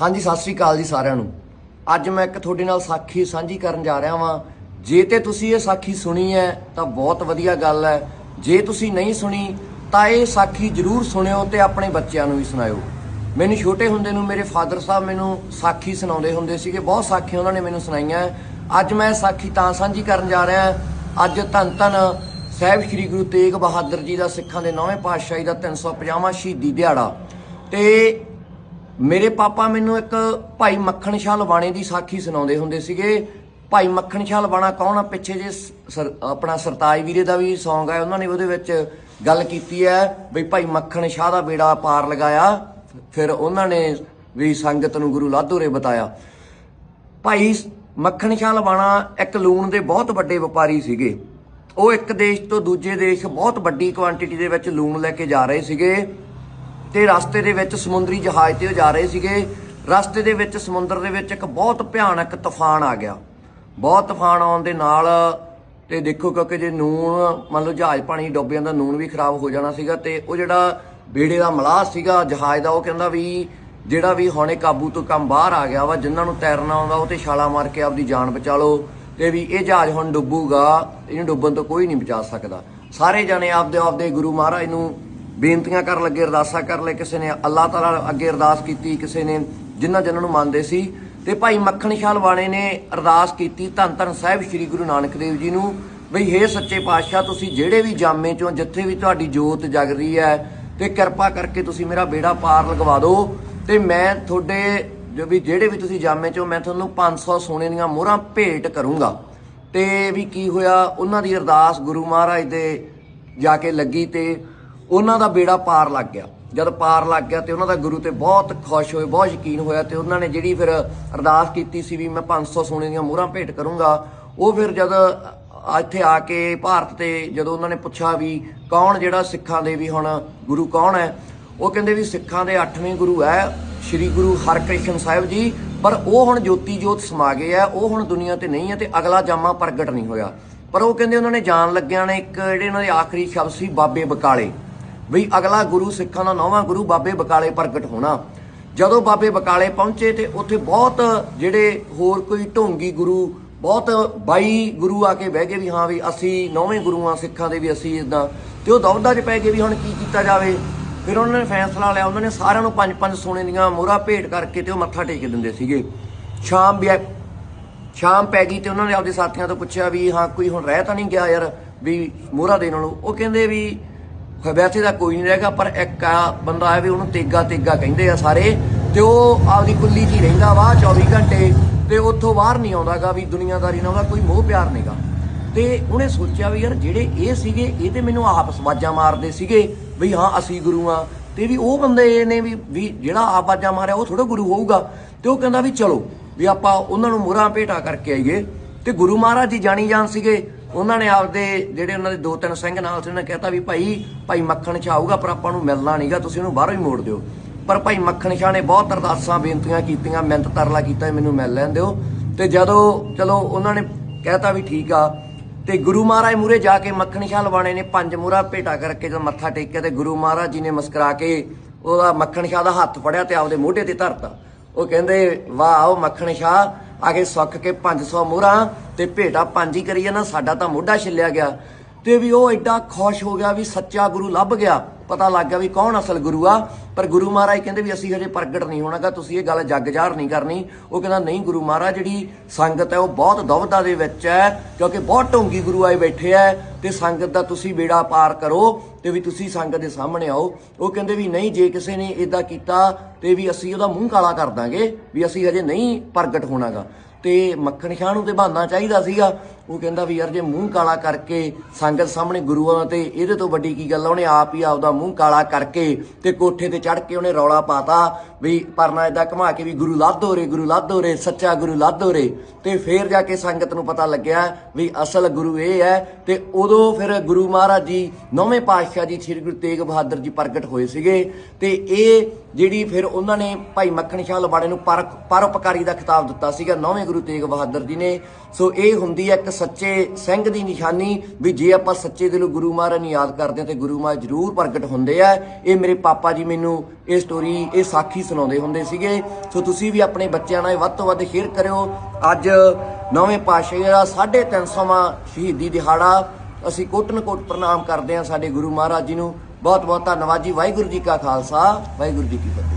ਹਾਂਜੀ, ਸਤਿ ਸ੍ਰੀ ਅਕਾਲ ਜੀ ਸਾਰਿਆਂ ਨੂੰ। ਅੱਜ ਮੈਂ ਇੱਕ ਤੁਹਾਡੇ ਨਾਲ ਸਾਖੀ ਸਾਂਝੀ ਕਰਨ ਜਾ ਰਿਹਾ ਵਾਂ। ਜੇ ਤੇ ਤੁਸੀਂ ਇਹ ਸਾਖੀ ਸੁਣੀ ਹੈ, ਤਾਂ ਬਹੁਤ ਵਧੀਆ ਗੱਲ ਹੈ। ਜੇ ਤੁਸੀਂ ਨਹੀਂ ਸੁਣੀ, ਤਾਂ ਇਹ ਸਾਖੀ ਜ਼ਰੂਰ ਸੁਣਿਓ ਤੇ ਆਪਣੇ ਬੱਚਿਆਂ ਨੂੰ ਵੀ ਸੁਣਾਇਓ। ਮੈਨੂੰ ਛੋਟੇ ਹੁੰਦੇ ਨੂੰ ਮੇਰੇ ਫਾਦਰ ਸਾਹਿਬ ਮੈਨੂੰ ਸਾਖੀ ਸੁਣਾਉਂਦੇ ਹੁੰਦੇ ਸੀਗੇ। ਬਹੁਤ ਸਾਖੀਆਂ ਉਹਨਾਂ ਨੇ ਮੈਨੂੰ ਸੁਣਾਈਆਂ। ਹੈ। ਅੱਜ ਮੈਂ ਸਾਖੀ ਤਾਂ ਸਾਂਝੀ ਕਰਨ ਜਾ ਰਿਹਾ। ਅੱਜ ਧੰਨ ਧੰਨ ਸਾਹਿਬ ਸ੍ਰੀ ਗੁਰੂ ਤੇਗ ਬਹਾਦਰ ਜੀ ਦਾ ਸਿੱਖਾਂ ਦੇ ਨੌਵੇਂ ਪਾਤਸ਼ਾਹੀ ਦਾ 350ਵਾਂ ਸ਼ਹੀਦੀ ਦਿਹਾੜਾ। ਤੇ ਮੇਰੇ ਪਾਪਾ ਮੈਨੂੰ ਇੱਕ ਭਾਈ ਮੱਖਣ ਸ਼ਾਹ ਲਵਾਣੇ ਦੀ ਸਾਖੀ ਸੁਣਾਉਂਦੇ ਹੁੰਦੇ ਸੀਗੇ। ਭਾਈ ਮੱਖਣ ਸ਼ਾਹ ਲਵਾਣਾ ਕੌਣ ਆ? ਪਿੱਛੇ ਜੇ ਸਰ- ਆਪਣਾ ਸਰਤਾਜ ਵੀਰੇ ਦਾ ਵੀ Song ਹੈ ਉਹਨਾਂ ਨੇ ਉਹਦੇ ਵਿੱਚ ਗੱਲ ਕੀਤੀ ਹੈ ਵੀ ਭਾਈ ਮੱਖਣ ਸ਼ਾਹ ਦਾ ਬੇੜਾ ਪਾਰ ਲਗਾਇਆ, ਫਿਰ ਉਹਨਾਂ ਨੇ ਵੀ ਸੰਗਤ ਨੂੰ ਗੁਰੂ ਲਾਧੋਰੇ ਬਤਾਇਆ। ਭਾਈ ਮੱਖਣ ਸ਼ਾਹ ਲਵਾਣਾ ਇੱਕ ਲੂਣ ਦੇ ਬਹੁਤ ਵੱਡੇ ਵਪਾਰੀ ਸੀਗੇ। ਉਹ ਇੱਕ ਦੇਸ਼ ਤੋਂ ਦੂਜੇ ਦੇਸ਼ ਬਹੁਤ ਵੱਡੀ ਕੁਆਂਟੀਟੀ ਦੇ ਵਿੱਚ ਲੂਣ ਲੈ ਕੇ ਜਾ ਰਹੇ ਸੀਗੇ। ਤੇ ਰਸਤੇ ਦੇ ਵਿੱਚ ਸਮੁੰਦਰੀ ਜਹਾਜ਼ ਤੇ ਉਹ ਜਾ ਰਹੇ ਸੀਗੇ। ਰਸਤੇ ਦੇ ਵਿੱਚ, ਸਮੁੰਦਰ ਦੇ ਵਿੱਚ ਇੱਕ ਬਹੁਤ ਭਿਆਨਕ ਤੂਫਾਨ ਆ ਗਿਆ। ਬਹੁਤ ਤੂਫਾਨ ਆਉਣ ਦੇ ਨਾਲ ਤੇ ਦੇਖੋ ਕਿਉਂਕਿ ਜੇ ਨੂਨ ਮੰਨ ਲਓ ਜਹਾਜ਼ ਪਾਣੀ ਡੁੱਬ ਜਾਂਦਾ ਨੂਨ ਵੀ ਖਰਾਬ ਹੋ ਜਾਣਾ ਸੀਗਾ ਤੇ ਉਹ ਜਿਹੜਾ ਬੇੜੇ ਦਾ ਮਲਾਹ ਸੀਗਾ ਜਹਾਜ਼ ਦਾ, ਉਹ ਕਹਿੰਦਾ ਵੀ ਜਿਹੜਾ ਵੀ ਹੁਣੇ ਕਾਬੂ ਤੋਂ ਕੰਮ ਬਾਹਰ ਆ ਗਿਆ ਵਾ, ਜਿਨ੍ਹਾਂ ਨੂੰ ਤੈਰਨਾ ਆਉਂਦਾ, ਉਹ ਤੇ ਛਾਲਾ ਮਾਰ ਕੇ ਆਪਦੀ ਜਾਨ ਬਚਾ ਲਓ ਤੇ ਵੀ ਇਹ ਜਹਾਜ਼ ਹੁਣ ਡੁੱਬੂਗਾ, ਇਹਨੂੰ ਡੁੱਬਣ ਤੋਂ ਕੋਈ ਨਹੀਂ ਬਚਾ ਸਕਦਾ। ਸਾਰੇ ਜਣੇ ਆਪਦੇ ਆਪਦੇ ਗੁਰੂ ਮਹਾਰਾਜ ਨੂੰ ਬੇਨਤੀਆਂ ਕਰਨ ਲੱਗੇ, ਅਰਦਾਸਾਂ ਕਰਨ ਲਈ ਕਿਸੇ ਨੇ ਅੱਲਾਹ ਤਾਲਾ ਅੱਗੇ ਅਰਦਾਸ ਕੀਤੀ, ਕਿਸੇ ਨੇ ਜਿਨ੍ਹਾਂ ਜਿਨ੍ਹਾਂ ਨੂੰ ਮੰਨਦੇ ਸੀ। ਤੇ ਭਾਈ ਮੱਖਣ ਸ਼ਾਲ ਲਵਾਣੇ ਨੇ ਅਰਦਾਸ ਕੀਤੀ ਧੰਨ ਧੰਨ ਸਾਹਿਬ ਸ੍ਰੀ ਗੁਰੂ ਨਾਨਕ ਦੇਵ ਜੀ ਨੂੰ, ਬਈ ਹੇ ਸੱਚੇ ਪਾਤਸ਼ਾਹ, ਤੁਸੀਂ ਜਿਹੜੇ ਵੀ ਜਾਮੇ ਚੋਂ, ਜਿੱਥੇ ਵੀ ਤੁਹਾਡੀ ਜੋਤ ਜਗ ਰਹੀ ਹੈ, ਤੇ ਕਿਰਪਾ ਕਰਕੇ ਤੁਸੀਂ ਮੇਰਾ ਬੇੜਾ ਪਾਰ ਲਗਵਾ ਦਿਓ। ਤੇ ਮੈਂ ਤੁਹਾਡੇ ਜੋ ਵੀ ਜਿਹੜੇ ਵੀ ਤੁਸੀਂ ਜਾਮੇ ਚੋਂ, ਮੈਂ ਤੁਹਾਨੂੰ 500 ਸੋਨੇ ਦੀਆਂ ਮੋਹਰਾਂ ਭੇਟ ਕਰੂੰਗਾ। ਤੇ ਵੀ ਕੀ ਹੋਇਆ, ਉਹਨਾਂ ਦੀ ਅਰਦਾਸ ਗੁਰੂ ਮਹਾਰਾਜ ਦੇ ਜਾ ਕੇ ਲੱਗੀ ਤੇ ਉਹਨਾਂ ਦਾ ਬੇੜਾ ਪਾਰ ਲੱਗ ਗਿਆ। ਜਦ ਪਾਰ ਲੱਗ ਗਿਆ ਤੇ ਉਹਨਾਂ ਦਾ ਗੁਰੂ ਤੇ ਬਹੁਤ ਖੁਸ਼ ਹੋਏ, ਬਹੁਤ ਯਕੀਨ ਹੋਇਆ ਤੇ ਉਹਨਾਂ ਨੇ ਜਿਹੜੀ ਫਿਰ ਅਰਦਾਸ ਕੀਤੀ ਸੀ ਵੀ ਮੈਂ 500 ਸੋਨੇ ਦੀਆਂ ਮੋਹਰਾਂ ਭੇਟ ਕਰੂੰਗਾ, ਉਹ ਫਿਰ ਜਦ ਇੱਥੇ ਆ ਕੇ ਭਾਰਤ ਤੇ ਜਦੋਂ ਉਹਨਾਂ ਨੇ ਪੁੱਛਿਆ ਵੀ ਕੌਣ ਜਿਹੜਾ ਸਿੱਖਾਂ ਦੇ ਵੀ ਹੁਣ ਗੁਰੂ ਕੌਣ ਹੈ, ਉਹ ਕਹਿੰਦੇ ਵੀ ਸਿੱਖਾਂ ਦੇ 8ਵੇਂ ਗੁਰੂ ਹੈ ਸ੍ਰੀ ਗੁਰੂ ਹਰਕ੍ਰਿਸ਼ਨ ਸਾਹਿਬ ਜੀ, ਪਰ ਉਹ ਹੁਣ ਜੋਤੀ ਜੋਤ ਸਮਾ ਗਏ ਆ, ਉਹ ਹੁਣ ਦੁਨੀਆ ਤੇ ਨਹੀਂ ਹੈ ਤੇ ਅਗਲਾ ਜਾਮਾ ਪ੍ਰਗਟ ਨਹੀਂ ਹੋਇਆ। ਪਰ ਉਹ ਕਹਿੰਦੇ ਉਹਨਾਂ ਨੇ ਜਾਣ ਲੱਗਿਆਂ ਨੇ ਇੱਕ ਜਿਹੜੇ ਉਹਨਾਂ ਦੇ ਆਖਰੀ ਸ਼ਬਦ ਸੀ, ਬਾਬੇ ਬਕਾਲੇ। ਵੀ ਅਗਲਾ ਗੁਰੂ ਸਿੱਖਾਂ ਦਾ ਨੌਵਾਂ ਗੁਰੂ ਬਾਬੇ ਬਕਾਲੇ ਪ੍ਰਗਟ ਹੋਣਾ। ਜਦੋਂ ਬਾਬੇ ਬਕਾਲੇ ਪਹੁੰਚੇ ਤੇ ਉੱਥੇ ਬਹੁਤ ਜਿਹੜੇ ਹੋਰ ਕੋਈ ਢੋਂਗੀ ਗੁਰੂ, ਬਹੁਤ 22 ਗੁਰੂ ਆ ਕੇ ਬਹਿ ਗਏ ਵੀ ਹਾਂ ਵੀ ਅਸੀਂ ਨੌਵੇਂ ਗੁਰੂ ਆ ਸਿੱਖਾਂ ਦੇ ਵੀ ਅਸੀਂ ਇਦਾਂ ਤੇ ਉਹ ਦੌੜਦਾ 'ਚ ਪੈ ਗਏ ਵੀ ਹੁਣ ਕੀ ਕੀਤਾ ਜਾਵੇ। ਫਿਰ ਉਹਨਾਂ ਨੇ ਫੈਸਲਾ ਲਿਆ, ਉਹਨਾਂ ਨੇ ਸਾਰਿਆਂ ਨੂੰ ਪੰਜ ਪੰਜ ਸੋਨੇ ਦੀਆਂ ਮੋਹਰਾਂ ਭੇਟ ਕਰਕੇ ਤੇ ਉਹ ਮੱਥਾ ਟੇਕ ਦਿੰਦੇ ਸੀਗੇ। ਸ਼ਾਮ ਵੀ ਸ਼ਾਮ ਪੈ ਗਈ ਤੇ ਉਹਨਾਂ ਨੇ ਆਪਦੇ ਸਾਥੀਆਂ ਤੋਂ ਪੁੱਛਿਆ ਵੀ ਹਾਂ ਕੋਈ ਹੁਣ ਰਹਿ ਤਾਂ ਨਹੀਂ ਗਿਆ ਯਾਰ, ਵੀ ਮੋਹਰਾ ਦੇਣ ਨੂੰ ਉਹ ਕਹਿੰਦੇ ਵੀ ਵੈਸੇ ਤਾਂ ਕੋਈ ਨਹੀਂ ਰਹੇਗਾ, ਪਰ ਇੱਕ ਆ ਬੰਦਾ ਹੈ ਵੀ ਉਹਨੂੰ ਤੇਗਾ ਤੇਗਾ ਕਹਿੰਦੇ ਆ ਸਾਰੇ, ਤੇ ਉਹ ਆਪਦੀ ਕੁੱਲੀ 'ਚ ਹੀ ਰਹਿੰਦਾ ਵਾ 24 ਘੰਟੇ, ਤੇ ਉੱਥੋਂ ਬਾਹਰ ਨਹੀਂ ਆਉਂਦਾਗਾ ਵੀ ਦੁਨੀਆਦਾਰੀ ਨਾਲ ਉਹਦਾ ਕੋਈ ਮੋਹ ਪਿਆਰ ਨਹੀਂਗਾ ਤੇ ਉਹਨੇ ਸੋਚਿਆ ਵੀ ਯਾਰ ਜਿਹੜੇ ਇਹ ਸੀਗੇ, ਇਹ ਤੇ ਮੈਨੂੰ ਆਪ ਵਾਜਾਂ ਮਾਰਦੇ ਸੀਗੇ ਵੀ ਹਾਂ, ਅਸੀਂ ਗੁਰੂ ਆ। ਤੇ ਵੀ ਉਹ ਬੰਦੇ ਨੇ ਵੀ ਵੀ ਜਿਹੜਾ ਆਪ ਵਾਜਾਂ ਮਾਰਿਆ, ਉਹ ਥੋੜਾ ਗੁਰੂ ਹੋਊਗਾ। ਤੇ ਉਹ ਕਹਿੰਦਾ ਵੀ ਚਲੋ, ਵੀ ਆਪਾਂ ਉਹਨਾਂ ਨੂੰ ਮੋਹਰਾਂ ਭੇਟਾ ਕਰਕੇ ਆਈਏ। ਤੇ ਗੁਰੂ ਮਹਾਰਾਜ ਜੀ ਜਾਣੀ ਜਾਣ ਸੀਗੇ। ਉਹਨਾਂ ਨੇ ਆਪਦੇ ਜਿਹੜੇ ਉਹਨਾਂ ਦੇ ਦੋ ਤਿੰਨ ਸਿੰਘ ਨਾਲ ਸੀ, ਉਹਨਾਂ ਨੇ ਕਹਿਤਾ ਵੀ ਭਾਈ ਭਾਈ ਮੱਖਣ ਸ਼ਾਹ ਆਊਗਾ, ਪਰ ਆਪਾਂ ਨੂੰ ਮਿਲਣਾ ਨਹੀਂਗਾ ਤੁਸੀਂ ਉਹਨੂੰ ਬਾਹਰੋਂ ਹੀ ਮੋੜ ਦਿਓ। ਪਰ ਭਾਈ ਮੱਖਣ ਸ਼ਾਹ ਨੇ ਬਹੁਤ ਅਰਦਾਸਾਂ, ਬੇਨਤੀਆਂ ਕੀਤੀਆਂ, ਮਿਹਨਤ ਤਰਲਾ ਕੀਤਾ ਮੈਨੂੰ ਮਿਲ ਲੈਣ ਦਿਓ। ਤੇ ਜਦੋਂ, ਚਲੋ ਉਹਨਾਂ ਨੇ ਕਹਿਤਾ ਵੀ ਠੀਕ ਆ, ਤੇ ਗੁਰੂ ਮਹਾਰਾਜ ਮੂਰੇ ਜਾ ਕੇ ਮੱਖਣ ਸ਼ਾਹ ਲਵਾਣੇ ਨੇ, ਪੰਜ ਮੂਰਾ ਭੇਟਾ ਕਰਕੇ ਜਦ ਮੱਥਾ ਟੇਕਿਆ ਤੇ ਗੁਰੂ ਮਹਾਰਾਜ ਜੀ ਨੇ ਮੁਸਕਰਾ ਕੇ ਉਹਦਾ ਮੱਖਣ ਸ਼ਾਹ ਦਾ ਹੱਥ ਫੜਿਆ ਤੇ ਆਪਦੇ ਮੋਢੇ ਤੇ ਧਰਤਾ। ਉਹ ਕਹਿੰਦੇ, ਵਾਹ ਉਹ ਮੱਖਣ ਸ਼ਾਹ ਆਗੇ ਸੁੱਖ ਕੇ 500 ਮੋਹਰਾਂ ਤੇ ਭੇਟਾ ਪੰਜ ਹੀ ਕਰੀ ਜਾਣਾ ਸਾਡਾ ਤਾਂ ਮੋਢਾ ਛਿੱਲਿਆ ਗਿਆ। ਤੇ ਵੀ ਉਹ ਐਡਾ ਖੁਸ਼ ਹੋ ਗਿਆ ਵੀ ਸੱਚਾ ਗੁਰੂ ਲੱਭ ਗਿਆ। ਪਤਾ ਲੱਗ ਗਿਆ ਵੀ ਕੌਣ ਅਸਲ ਗੁਰੂ ਆ, ਪਰ ਗੁਰੂ ਮਹਾਰਾਜ ਕਹਿੰਦੇ ਵੀ ਅਸੀਂ ਹਜੇ ਪ੍ਰਗਟ ਨਹੀਂ ਹੋਣਾਗਾ, ਤੁਸੀਂ ਇਹ ਗੱਲ ਜੱਗ ਜ਼ਾਹਰ ਨਹੀਂ ਕਰਨੀ। ਉਹ ਕਹਿੰਦਾ, ਨਹੀਂ ਗੁਰੂ ਮਹਾਰਾਜ, ਜਿਹੜੀ ਸੰਗਤ ਹੈ ਉਹ ਬਹੁਤ ਦੁਵਿਧਾ ਦੇ ਵਿੱਚ ਹੈ, ਕਿਉਂਕਿ ਬਹੁਤ ਢੋਂਗੀ ਗੁਰੂ ਆਏ ਬੈਠੇ ਐ ਤੇ ਸੰਗਤ ਦਾ ਤੁਸੀਂ ਬੇੜਾ ਪਾਰ ਕਰੋ ਤੇ ਵੀ ਤੁਸੀਂ ਸੰਗਤ ਦੇ ਸਾਹਮਣੇ ਆਓ। ਉਹ ਕਹਿੰਦੇ ਵੀ ਨਹੀਂ, ਜੇ ਕਿਸੇ ਨੇ ਇਦਾਂ ਕੀਤਾ ਤੇ ਵੀ ਅਸੀਂ ਉਹਦਾ ਮੂੰਹ ਕਾਲਾ ਕਰ ਦਾਂਗੇ, ਵੀ ਅਸੀਂ ਹਜੇ ਨਹੀਂ ਪ੍ਰਗਟ ਹੋਣਾਗਾ। ਤੇ ਮੱਖਣ ਸ਼ਾਹ ਨੂੰ ਤੇ ਬਹਾਨਾ ਚਾਹੀਦਾ ਸੀਗਾ। ਉਹ ਕਹਿੰਦਾ ਵੀ ਯਾਰ ਜੇ ਮੂੰਹ ਕਾਲਾ ਕਰਕੇ ਸੰਗਤ ਸਾਹਮਣੇ ਗੁਰੂਆਂ ਤੇ ਇਹਦੇ ਤੋਂ ਵੱਡੀ ਕੀ ਗੱਲ ਆ, ਉਹਨੇ ਆਪ ਹੀ ਆਪਦਾ ਮੂੰਹ ਕਾਲਾ ਕਰਕੇ ਤੇ ਕੋਠੇ ਤੇ ਚੜ ਕੇ ਉਹਨੇ ਰੌਲਾ ਪਾਤਾ ਵੀ ਪਰਨਾ ਇਦਾਂ ਘੁਮਾ ਕੇ ਵੀ ਗੁਰੂ ਲਾਧੋ ਰੇ ਗੁਰੂ ਲਾਧੋ ਰੇ ਸੱਚਾ ਗੁਰੂ ਲਾਧੋ ਰੇ ਤੇ ਫੇਰ ਜਾ ਕੇ ਸੰਗਤ ਨੂੰ ਪਤਾ ਲੱਗਿਆ ਵੀ ਅਸਲ ਗੁਰੂ ਇਹ ਹੈ ਤੇ ਉਦੋਂ ਫਿਰ ਗੁਰੂ ਮਹਾਰਾਜ ਜੀ, ਨੌਵੇਂ ਪਾਤਸ਼ਾਹ ਜੀ ਸ੍ਰੀ ਗੁਰੂ ਤੇਗ ਬਹਾਦਰ ਜੀ ਪ੍ਰਗਟ ਹੋਏ ਸੀਗੇ। ਤੇ ਇਹ ਜਿਹੜੀ ਫਿਰ ਉਹਨਾਂ ਨੇ ਭਾਈ ਮੱਖਣ ਸ਼ਾਹ ਲਵਾੜੇ ਨੂੰ ਪਰ, ਪਰਉਪਕਾਰੀ ਦਾ ਖਿਤਾਬ ਦਿੱਤਾ ਸੀਗਾ, ਨੌਵੇਂ ਗੁਰੂ ਤੇਗ ਬਹਾਦਰ ਜੀ ਨੇ। ਸੋ ਇਹ ਹੁੰਦੀ ਹੈ ਇੱਕ ਸੱਚੇ ਸਿੰਘ ਦੀ ਨਿਸ਼ਾਨੀ ਵੀ ਜੇ ਆਪਾਂ ਸੱਚੇ ਦਿਲੋਂ ਗੁਰੂ ਮਹਾਰਾਜ ਨੂੰ ਯਾਦ ਕਰਦੇ ਹਾਂ ਤੇ ਗੁਰੂ ਮਹਾਰਾਜ ਜ਼ਰੂਰ ਪ੍ਰਗਟ ਹੁੰਦੇ ਆ। ਇਹ ਮੇਰੇ ਪਾਪਾ ਜੀ ਮੈਨੂੰ ਇਹ ਸਟੋਰੀ ਇਹ ਸਾਖੀ ਸੁਣਾਉਂਦੇ ਹੁੰਦੇ ਸੀਗੇ। ਸੋ ਤੁਸੀਂ ਵੀ ਆਪਣੇ ਬੱਚਿਆਂ ਨਾਲ ਵੱਧ ਤੋਂ ਵੱਧ ਸ਼ੇਅਰ ਕਰਿਓ। ਅੱਜ ਨਵੇਂ ਪਾਤਸ਼ਾਹ ਦਾ 350ਵਾਂ ਸ਼ਹੀਦੀ ਦਿਹਾੜਾ ਅਸੀਂ ਕੋਟਨ ਕੋਟ ਪ੍ਰਣਾਮ ਕਰਦੇ ਹਾਂ ਸਾਡੇ ਗੁਰੂ ਮਹਾਰਾਜ ਜੀ ਨੂੰ। ਬਹੁਤ ਬਹੁਤ ਧੰਨਵਾਦ ਜੀ। ਵਾਹਿਗੁਰੂ ਜੀ ਕਾ ਖਾਲਸਾ, ਵਾਹਿਗੁਰੂ ਜੀ ਕੀ ਫਤਿਹ।